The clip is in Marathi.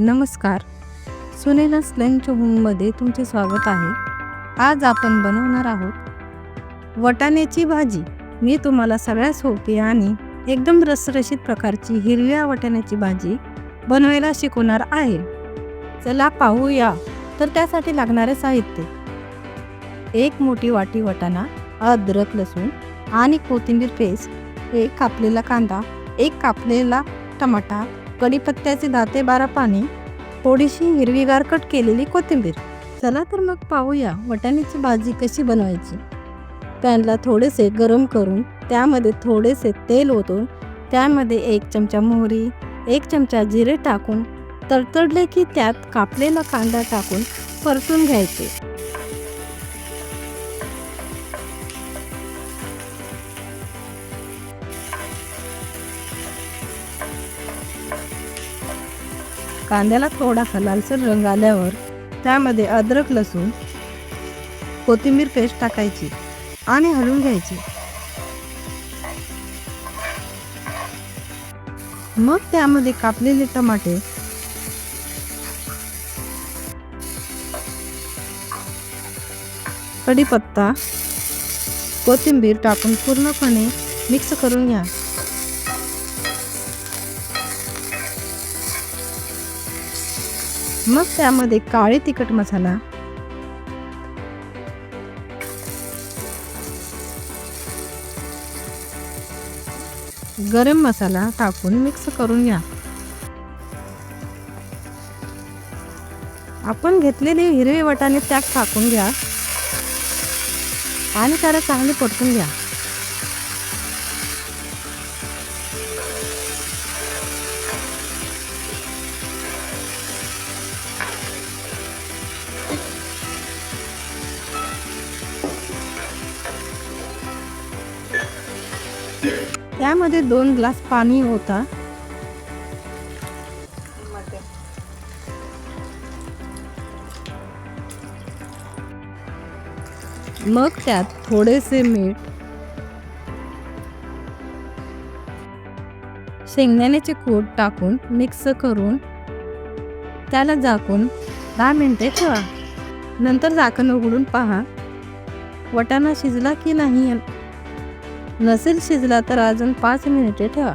नमस्कार. सुनेला स्लंच होममध्ये तुमचे स्वागत आहे. आज आपण बनवणार आहोत वटाण्याची भाजी. मी तुम्हाला सगळ्यात सोपी आणि एकदम रसरशीत प्रकारची हिरव्या वटाण्याची भाजी बनवायला शिकवणार आहे. चला पाहूया. तर त्यासाठी लागणारे साहित्य. एक मोठी वाटी वटाणा अद्रक लसूण आणि कोथिंबीर पेस्ट एक कापलेला कांदा एक कापलेला टमाटा कढीपत्त्याचे दाते बारा पाणी थोडीशी हिरवीगार कट केलेली कोथिंबीर. चला तर मग पाहूया वटाण्याची भाजी कशी बनवायची. पॅनला थोडेसे गरम करून त्यामध्ये थोडेसे तेल ओतून त्यामध्ये एक चमचा मोहरी एक चमचा जिरे टाकून तडतडले की त्यात कापलेला कांदा टाकून परतून घ्यायचे. कांद्याला थोडासा लालसर रंग आल्यावर त्यामध्ये अद्रक लसूण कोथिंबीर पेस्ट टाकायची आणि हलवून घ्यायची. मग त्यामध्ये कापलेले टमाटे कढीपत्ता कोथिंबीर टाकून पूर्णपणे मिक्स करून घ्या. मग त्यामध्ये काळे तिखट मसाला. गरम मसाला टाकून मिक्स करून घ्या. आपण घेतलेले हिरवे वटाणे त्यात टाकून घ्या. आणि त्याला चांगले परतून घ्या. त्यामध्ये दोन ग्लास पाणी होता. मग त्यात थोडेसे मीठ शेंगदाण्याचे कूट टाकून मिक्स करून त्याला झाकून दहा मिनटे ठेवा. नंतर झाकण उघडून पहा. वटाणा शिजला की नाही? नसेल शिजला तर अजून पाच मिनिटे ठेवा.